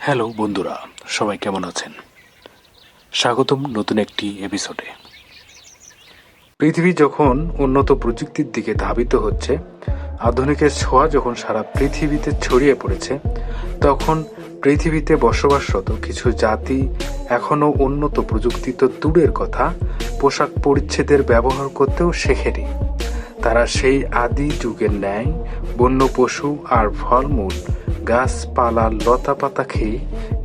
Hello, বন্ধুরা, সবাই কেমন আছেন? স্বাগতম নতুন একটি এপিসোডে পৃথিবী যখন উন্নত প্রযুক্তির দিকে ধাবিত হচ্ছে, আধুনিকের ছোঁয়া যখন সারা পৃথিবীতে ছড়িয়ে পড়েছে, তখন পৃথিবীতে বসবাসরত কিছু জাতি এখনও উন্নত প্রযুক্তি তো দূরের কথা, পোশাক পরিচ্ছেদের ব্যবহার করতেও শেখেনি। তারা সেই আদি যুগের ন্যায়, বন্য পশু আর ফলমূল গাছপালা লতা পাতা খেয়ে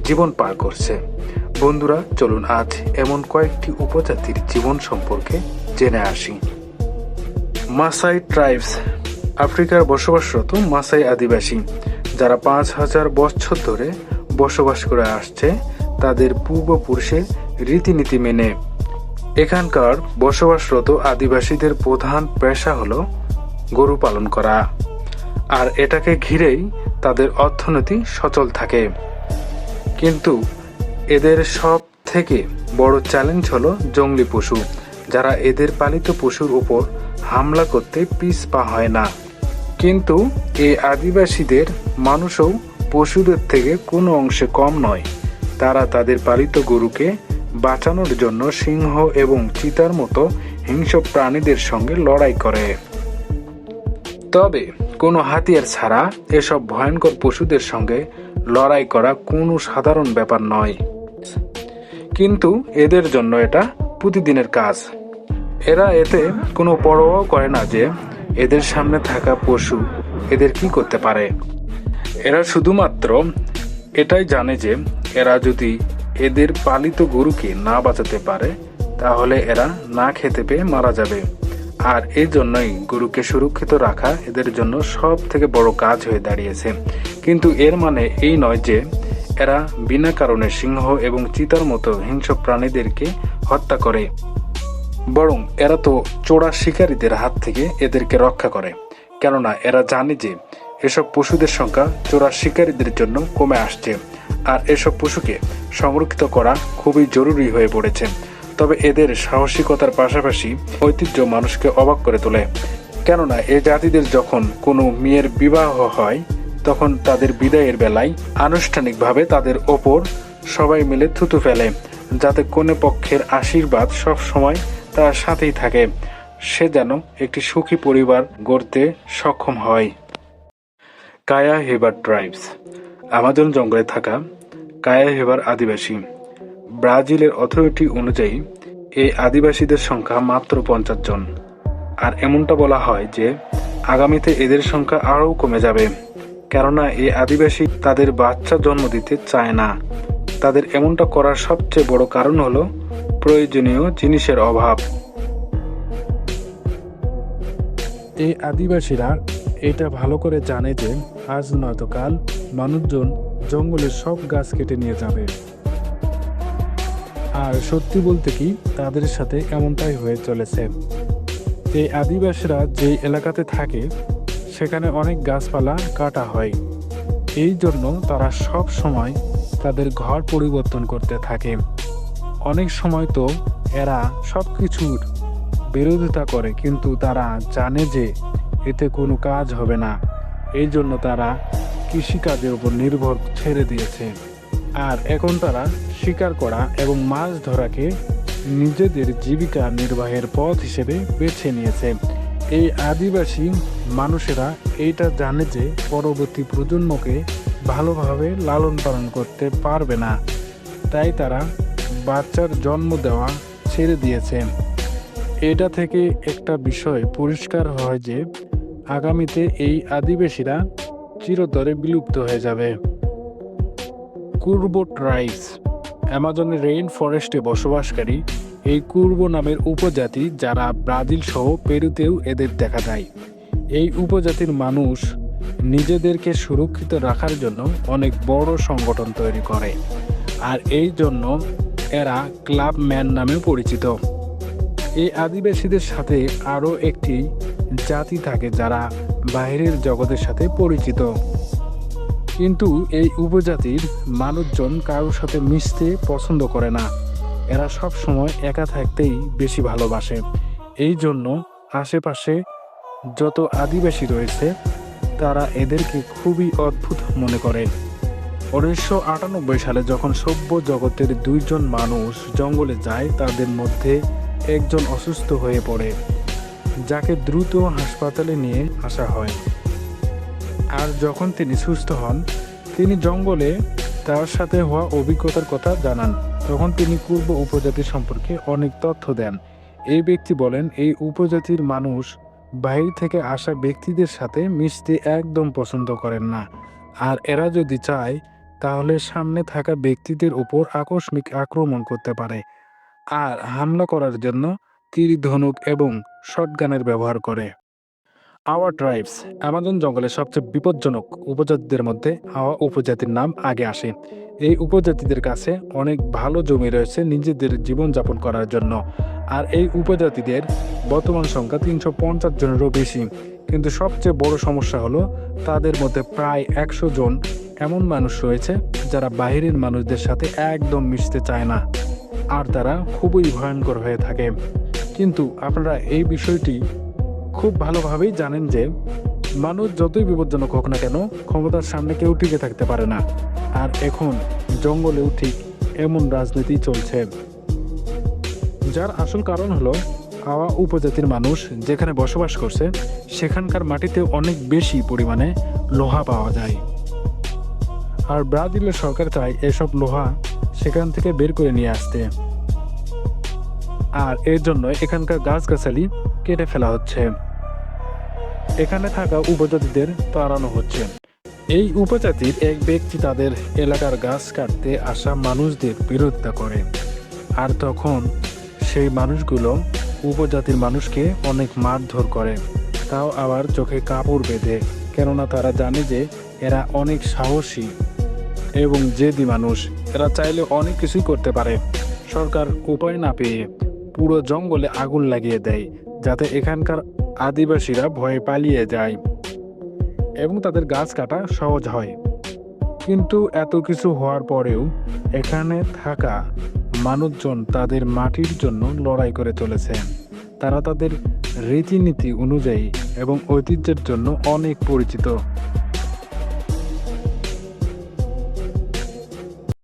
জীবন পার করছে। বন্ধুরা, চলুন আজ এমন কয়েকটি উপজাতির জীবন সম্পর্কে জেনে আসি। মাসাই ট্রাইবস, আফ্রিকার বসবাসরত মাসাই আদিবাসী। যারা পাঁচ হাজার বছর ধরে বসবাস করে আসছে, তাদের পূর্বপুরুষের রীতিনীতি মেনে। এখানকার বসবাসরত আদিবাসীদের প্রধান পেশা হলো গরু পালন করা। আর এটাকে ঘিরেই তাদের অর্থনীতি সচল থাকে। কিন্তু এদের সব থেকে বড় চ্যালেঞ্জ হলো জঙ্গলি পশু, যারা এদের পালিত পশুর উপর হামলা করতে পিস পা হয় না। কিন্তু এই আদিবাসীদের মানুষও পশুদের থেকে কোনো অংশে কম নয়। তারা তাদের পালিত গরুকে বাঁচানোর জন্য সিংহ এবং চিতার মতো হিংস্র প্রাণীদের সঙ্গে লড়াই করে। তবে কোনো হাতিয়ার ছাড়া এসব ভয়ঙ্কর পশুদের সঙ্গে লড়াই করা কোনো সাধারণ ব্যাপার নয়। কিন্তু এদের জন্য এটা প্রতিদিনের কাজ। এরা এতে কোনো পরোয়াও করে না যে এদের সামনে থাকা পশু এদের কি করতে পারে। এরা শুধুমাত্র এটাই জানে যে এরা যদি এদের পালিত গরুকে না বাঁচাতে পারে, তাহলে এরা না খেতে পেয়ে মারা যাবে। আর এই জন্যই গরুকে সুরক্ষিত রাখা এদের জন্য সব থেকে বড় কাজ হয়ে দাঁড়িয়েছে। কিন্তু এর মানে এই নয় যে এরা বিনা কারণে সিংহ এবং চিতার মতো হিংস্র প্রাণীদেরকে হত্যা করে। বরং এরা তো চোরা শিকারীদের হাত থেকে এদেরকে রক্ষা করে। কেননা এরা জানে যে এসব পশুদের সংখ্যা চোরা শিকারীদের জন্য কমে আসছে। আর এসব পশুকে সংরক্ষিত করা খুবই জরুরি হয়ে পড়েছে। তবে এদের সাহসিকতার পাশাপাশি ঐতিহ্য মানুষকে অবাক করে তোলে। কেননা এ জাতিদের যখন কোনো মেয়ের বিবাহ হয়, তখন তাদের বিদায়ের বেলায় আনুষ্ঠানিকভাবে তাদের ওপর সবাই মিলে থুতু ফেলে, যাতে কোনে পক্ষের আশীর্বাদ সব সময় তার সাথেই থাকে। সে যেন একটি সুখী পরিবার গড়তে সক্ষম হয়। কায়া হেবার ট্রাইবস, আমাজন জঙ্গলে থাকা কায়া হেবার আদিবাসী। ব্রাজিলের অথরিটি অনুযায়ী এই আদিবাসীদের সংখ্যা মাত্র পঞ্চাশ জন। আর এমনটা বলা হয় যে, আগামীতে এদের সংখ্যা আরও কমে যাবে। কেননা এই আদিবাসী তাদের বাচ্চা জন্ম দিতে চায় না। তাদের এমনটা করার সবচেয়ে বড় কারণ হলো প্রয়োজনীয় জিনিসের অভাব। এই আদিবাসীরা এটা ভালো করে জানে যে, আজ নয়তো কাল মানুষজন জঙ্গলের সব গাছ কেটে নিয়ে যাবে। আর সত্যি বলতে কি, তাদের সাথে এমনটাই হয়ে চলেছে। এই আদিবাসীরা যে এলাকাতে থাকে, সেখানে অনেক গাছপালা কাটা হয়। এই জন্য তারা সব সময় তাদের ঘর পরিবর্তন করতে থাকে। অনেক সময় তো এরা সব কিছুর বিরোধিতা করে, কিন্তু তারা জানে যে এতে কোনো কাজ হবে না। এই জন্য তারা কৃষিকাজের উপর নির্ভর ছেড়ে দিয়েছে। আর এখন তারা শিকার করা এবং মাছ ধরাকে নিজেদের জীবিকা নির্বাহের পথ হিসেবে বেছে নিয়েছে। এই আদিবাসী মানুষেরা এইটা জানে যে পরবর্তী প্রজন্মকে ভালোভাবে লালন পালন করতে পারবে না। তাই তারা বাচ্চার জন্ম দেওয়া ছেড়ে দিয়েছে। এটা থেকে একটা বিষয় পরিষ্কার হয় যে আগামীতে এই আদিবাসীরা চিরতরে বিলুপ্ত হয়ে যাবে। কুর্বো ট্রাইবস, অ্যামাজনের রেইন ফরেস্টে বসবাসকারী এই কুর্বো নামের উপজাতি যারা ব্রাজিল সহ পেরুতেও এদের দেখা যায়। এই উপজাতির মানুষ নিজেদেরকে সুরক্ষিত রাখার জন্য অনেক বড় সংগঠন তৈরি করে আর এই জন্য এরা ক্লাব ম্যান নামে পরিচিত। এই আদিবাসীদের সাথে আরও একটি জাতি থাকে যারা বাইরের জগতের সাথে পরিচিত। কিন্তু এই উপজাতির মানুষজন কারোর সাথে মিশতে পছন্দ করে না। এরা সব সময় একা থাকতেই বেশি ভালোবাসে। এই জন্য আশেপাশে যত আদিবাসী রয়েছে, তারা এদেরকে খুবই অদ্ভুত মনে করে। উনিশশো আটানব্বই সালে যখন সভ্য জগতের দুইজন মানুষ জঙ্গলে যায়, তাদের মধ্যে একজন অসুস্থ হয়ে পড়ে, যাকে দ্রুত হাসপাতালে নিয়ে আসা হয়। আর যখন তিনি সুস্থ হন, তিনি জঙ্গলে তার সাথে হওয়া অভিজ্ঞতার কথা জানান। তখন তিনি পূর্ব উপজাতি সম্পর্কে অনেক তথ্য দেন। এই ব্যক্তি বলেন, এই উপজাতির মানুষ বাইরে থেকে আসা ব্যক্তিদের সাথে মিশতে একদম পছন্দ করেন না। আর এরা যদি চায়, তাহলে সামনে থাকা ব্যক্তিদের উপর আকস্মিক আক্রমণ করতে পারে আর হামলা করার জন্য তীর, ধনুক এবং শটগানের ব্যবহার করে। আওয়া ট্রাইবস অ্যামাজন জঙ্গলের সবচেয়ে বিপজ্জনক উপজাতিদের মধ্যে আওয়া উপজাতির নাম আগে আসে। এই উপজাতিদের কাছে অনেক ভালো জমি রয়েছে নিজেদের জীবনযাপন করার জন্য। আর এই উপজাতিদের বর্তমান সংখ্যা তিনশো পঞ্চাশ জনেরও বেশি। কিন্তু সবচেয়ে বড় সমস্যা হলো তাদের মধ্যে প্রায় একশো জন এমন মানুষ রয়েছে যারা বাইরের মানুষদের সাথে একদম মিশতে চায় না। আর তারা খুবই ভয়ঙ্কর হয়ে থাকে। কিন্তু আপনারা এই বিষয়টি খুব ভালোভাবেই জানেন যে মানুষ যতই বিপজ্জনক হোক না কেন ক্ষমতার সামনে কেউ টিকে থাকতে পারে না। আর এখন জঙ্গলেও ঠিক এমন রাজনীতি চলছে। যার আসল কারণ হলো আওয়া উপজাতির মানুষ যেখানে বসবাস করছে, সেখানকার মাটিতে অনেক বেশি পরিমাণে লোহা পাওয়া যায়। আর ব্রাজিলের সরকার চায় এসব লোহা সেখান থেকে বের করে নিয়ে আসতে। আর এর জন্য এখানকার গাছগাছালি কেটে ফেলা হচ্ছে। এখানে থাকা উপজাতিদের তাড়ানো হচ্ছে। এই উপজাতির এক ব্যক্তি তাদের এলাকার গাছ কাটতে আসা মানুষদের বিরোধিতা করে। আর তখন সেই মানুষগুলো উপজাতির মানুষকে অনেক মারধর করে। তাও আবার চোখে কাপড় বেঁধে, কেননা তারা জানে যে এরা অনেক সাহসী এবং জেদি মানুষ। এরা চাইলে অনেক কিছুই করতে পারে। সরকার উপায় না পেয়ে পুরো জঙ্গলে আগুন লাগিয়ে দেয়। যাতে এখানকার আদিবাসীরা ভয়ে পালিয়ে যায় এবং তাদের গাছ কাটা সহজ হয়। কিন্তু এত কিছু হওয়ার পরেও এখানে থাকা মানুষজন তাদের মাটির জন্য লড়াই করে চলেছে। তারা তাদের রীতিনীতি অনুযায়ী এবং ঐতিহ্যের জন্য অনেক পরিচিত।